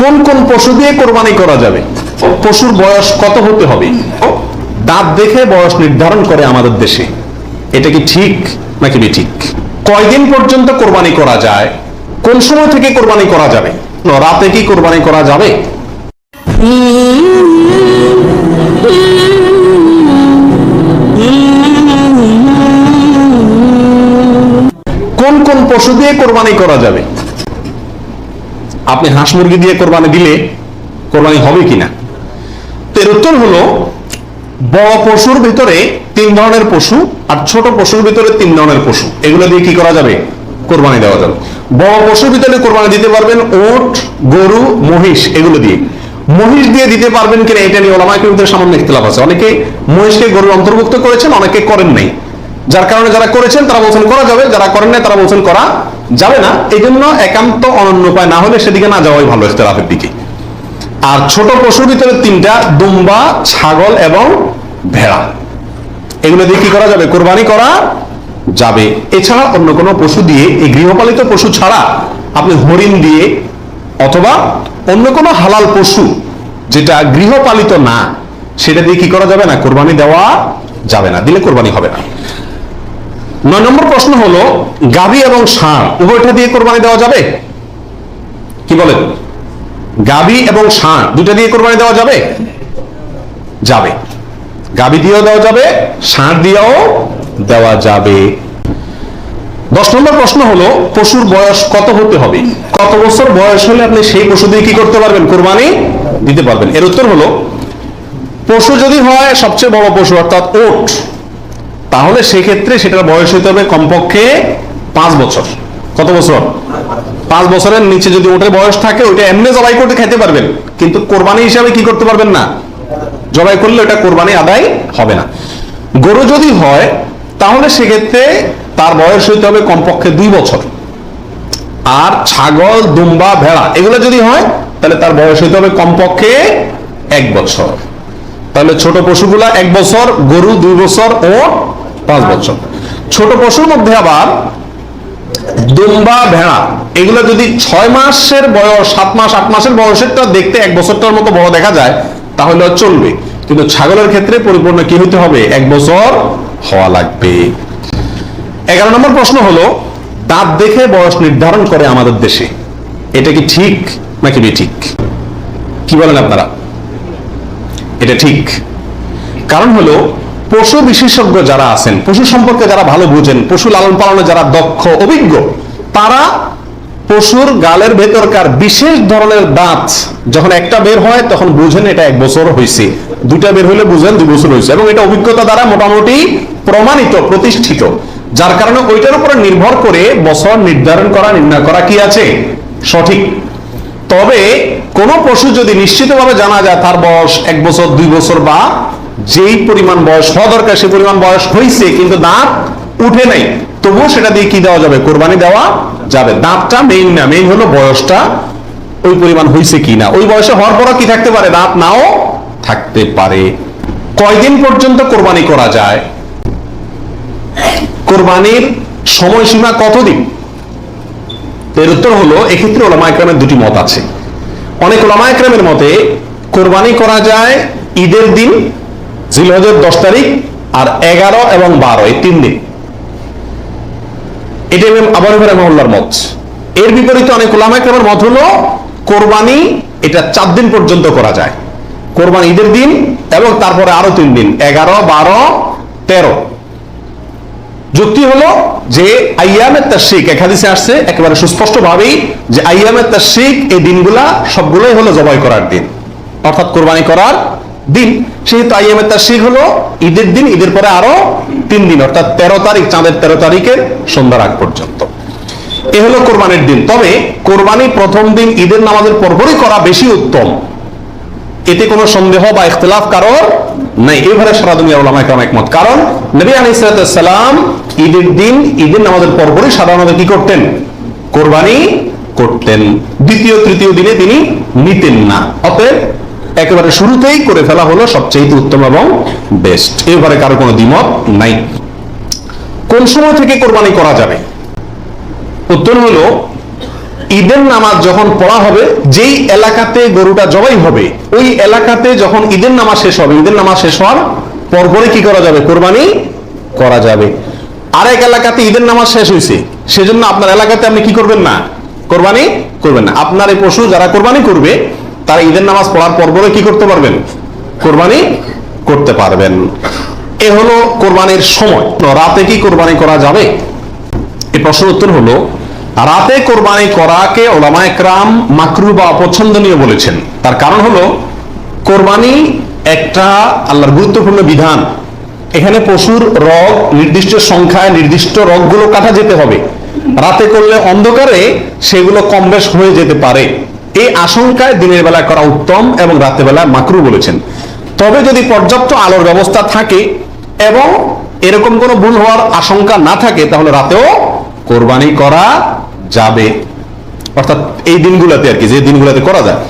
কোন কোন পশু দিয়ে কোরবানি করা যাবে? পশুর বয়স কত হতে হবে? দাঁত দেখে বয়স নির্ধারণ করে আমাদের দেশে। এটা কি ঠিক নাকি ঠিক কয়দিন পর্যন্ত কোরবানি করা যায়? কোন সময় থেকে কোরবানি করা যাবে? রাতে কি কোরবানি করা যাবে? কোন কোন পশু দিয়ে কোরবানি করা যাবে? আপনি হাঁস মুরগি দিয়ে কোরবানি দিলে কোরবানি হবে কিনা? তো এর উত্তর হলো, বড় পশুর ভিতরে তিন ধরনের পশু আর ছোট পশুর ভিতরে তিন ধরনের পশু। এগুলো দিয়ে কি করা যাবে? কোরবানি দেওয়া যাবে। বড় পশুর ভিতরে কোরবানি দিতে পারবেন ওট, গরু, মহিষ, এগুলো দিয়ে। মহিষ দিয়ে দিতে পারবেন কিনা এটা নিয়ে ওলামাইকে ভিতরে সামান্য ইখতলাফ আছে। অনেকে মহিষকে গরুর অন্তর্ভুক্ত করেছেন, অনেকে করেন নাই। যার কারণে যারা করেছেন, তারা বলছেন করা যাবে, যারা করেন নাই, তারা বলছেন করা যাবে না এই জন্য একান্ত অনন্য উপায় না হলে সেদিকে না যাওয়াই ভালো ইখতলাফের দিকে। আর ছোট পশুর ভিতরে তিনটা, দুম্বা, ছাগল এবং ভেড়া। এগুলো দিয়ে কি করা যাবে? কোরবানি করা যাবে। এছাড়া অন্য কোনো পশু দিয়ে, এই গৃহপালিত পশু ছাড়া আপনি হরিণ দিয়ে অথবা অন্য কোনো হালাল পশু যেটা গৃহপালিত না, সেটা দিয়ে কি করা যাবে না? কোরবানি দেওয়া যাবে না। দিলে কোরবানি হবে না। নয় নম্বর প্রশ্ন হলো, গাভী এবং ষাঁড়, উভয়টা দিয়ে কোরবানি দেওয়া যাবে? কি বলেন গাবি এবং ষাঁড় দুটা দিয়ে কোরবানি দেওয়া যাবে? যাবে। গাবি দিয়েও দেওয়া যাবে, ষাঁড় দিয়েও দেওয়া যাবে। দশ নম্বর প্রশ্ন হলো, পশুর বয়স কত হতে হবে? কত বছর বয়স হলে আপনি সেই পশু দিয়ে কি করতে পারবেন? কোরবানি দিতে পারবেন। এর উত্তর হলো, পশু যদি হয় সবচেয়ে বড় পশু, অর্থাৎ ওট। তাহলে সেক্ষেত্রে সেটার বয়স হতে হবে কমপক্ষে পাঁচ বছর। কত বছর? পাঁচ বছরের নিচে যদি ওটার বয়স থাকে, ওইটা এমনি জবাই করতে খেতে পারবেন। কিন্তু কোরবানি হিসাবে কি করতে পারবেন না? জবাই করলে ওটা কোরবানি আদায় হবে না। গরু যদি হয়, তাহলে সেক্ষেত্রে তার বয়স হইতে হবে কমপক্ষে দুই বছর। আর ছাগল, দুম্বা, ভেড়া, এগুলো যদি হয়, তাহলে তার বয়স হইতে হবে কমপক্ষে এক বছর। তাহলে ছোট পশুগুলা এক বছর, গরু দুই বছর ও পাঁচ বছর। ছোট পশুর মধ্যে আবার দুম্বা, ভেড়া, এগুলো যদি ছয় মাসের বয়স, সাত মাস, আট মাসের বয়সেরটা দেখতে এক বছরটার মতো বড় দেখা যায়, তাহলে চলবে। কিন্তু ছাগলের ক্ষেত্রে পরিপূর্ণ কি হইতে হবে? এক বছর হওয়া লাগবে। এগারো নম্বর প্রশ্ন হলো, দাঁত দেখে বয়স নির্ধারণ করে আমাদের দেশে। এটা কি ঠিক নাকি ঠিক কি বলেন আপনারা? এটা ঠিক। কারণ হলো পশু বিশেষজ্ঞ যারা আছেন, পশু সম্পর্কে যারা ভালো বুঝেন, পশু লালন পালনে যারা দক্ষ, অভিজ্ঞ, তারা পশুর গালের ভেতরকার বিশেষ ধরনের দাঁত যখন একটা বের হয়, তখন বুঝেন এটা এক বছর হয়েছে দুইটা বের হলে বুঝেন দুই বছর হয়েছে এবং এটা অভিজ্ঞতা দ্বারা মোটামুটি প্রমাণিত, প্রতিষ্ঠিত। যার কারণে ওইটার উপরে নির্ভর করে বছর নির্ধারণ করা, নির্ণয় করা কি আছে? সঠিক। তবে কোন পশু যদি নিশ্চিতভাবে জানা যায় তার বয়স এক বছর, দুই বছর বা যেই পরিমাণ বয়স, হওয়া দরকার সেই পরিমাণ বয়স হয়েছে কিন্তু দাঁত উঠে নাই। তবুও সেটা দিয়ে কি দেওয়া যাবে? কোরবানি দেওয়া যাবে। দাঁতটা মেইন না মেইন হলো বয়সটা, ওই পরিমাণ হয়েছে কি না। ওই বয়সে হওয়ার পরও কি থাকতে পারে? দাঁত নাও থাকতে পারে। কয়দিন পর্যন্ত কোরবানি করা যায়? কোরবানির সময়সীমা কতদিন? এর উত্তর হলো, এক্ষেত্রে ওলামা একরামের দুটি মত আছে। অনেক ওলামা একরামের মতে, কোরবানি করা যায় ঈদের দিন জিলহজের দশ তারিখ আর এগারো এবং বারো, এই তিন দিন। এটা ইমাম আবার রহমাল্লার মত। এর বিপরীতে অনেক ওলামা একরামের মত হলো, কোরবানি এটা চার দিন পর্যন্ত করা যায়। কোরবানি ঈদের দিন এবং তারপরে আরও তিন দিন, এগারো, বারো, তেরো। যুক্তি হলো যে আইয়ামের তাশরিক, এক হাদিসে আসছে, একেবারে সুস্পষ্ট ভাবেই যে আইয়ামের তাশরিক এই দিনগুলা সবগুলোই হলো জবাই করার দিন। অর্থাৎ কোরবানি করার দিন। সেহেতু আইয়ামের তাশরিক হলো ঈদের দিন, ঈদের পরে আরও তিন দিন, অর্থাৎ তেরো তারিখ, চাঁদের তেরো সন্ধ্যার আগ পর্যন্ত। এ হলো কোরবানির দিন। তবে কোরবানি প্রথম দিন ঈদের নামাজের পরপরই করা বেশি উত্তম। এতে কোনো সন্দেহ বা ইখতলাফ কারোর নাই। এবারে সারা দুনিয়া ওলামা একরাম একমত। কারণ নবী আলাইহিস সালাম ঈদের দিন, ঈদের নামাজের পরপরই সাধারণত কি করতেন? কোরবানি করতেন। দ্বিতীয়, তৃতীয় দিনে তিনি নিতেন না। অতএব একেবারে শুরুতেই করে ফেলা হলো সবচেয়ে উত্তম এবং বেস্ট এবারে কারও কোনো দ্বিমত নাই। কোন সময় থেকে কোরবানি করা যাবে? উত্তর হলো, ঈদের নামাজ যখন পড়া হবে, যেই এলাকাতে গরুটা জবাই হবে, ওই এলাকাতে যখন ঈদের নামাজ শেষ হবে, ঈদের নামাজ শেষ হওয়ার পরপরে কি করা যাবে? কোরবানি করা যাবে। আরেক এলাকাতে ঈদের নামাজ শেষ হয়েছে সেজন্য আপনার এলাকাতে আপনি কি করবেন না? কোরবানি করবেন না। আপনার এই পশু যারা কোরবানি করবে তারা ঈদের নামাজ পড়ার পরপরে কি করতে পারবেন? কোরবানি করতে পারবেন। এ হলো কোরবানির সময়। রাতে কি কোরবানি করা যাবে? এই প্রশ্নের উত্তর হলো, রাতে কোরবানি করাকে ওলামা একরাম মাকরু বা অপছন্দনীয় বলেছেন। তার কারণ হলো, কোরবানি একটা আল্লাহর গুরুত্বপূর্ণ বিধান। এখানে পশুর রগ, নির্দিষ্ট সংখ্যায় নির্দিষ্ট রগগুলো কাটা যেতে হবে। রাতে করলে অন্ধকারে সেগুলো কম বেশ হয়ে যেতে পারে। এই আশঙ্কায় দিনের বেলা করা উত্তম এবং রাতের বেলা মাকরু বলেছেন। তবে যদি পর্যাপ্ত আলোর ব্যবস্থা থাকে এবং এরকম কোনো ভুল হওয়ার আশঙ্কা না থাকে, তাহলে রাতেও কোরবানি করা যাবে। অর্থাৎ এই দিনগুলোতে আর কি, যে দিনগুলোতে করা যায়।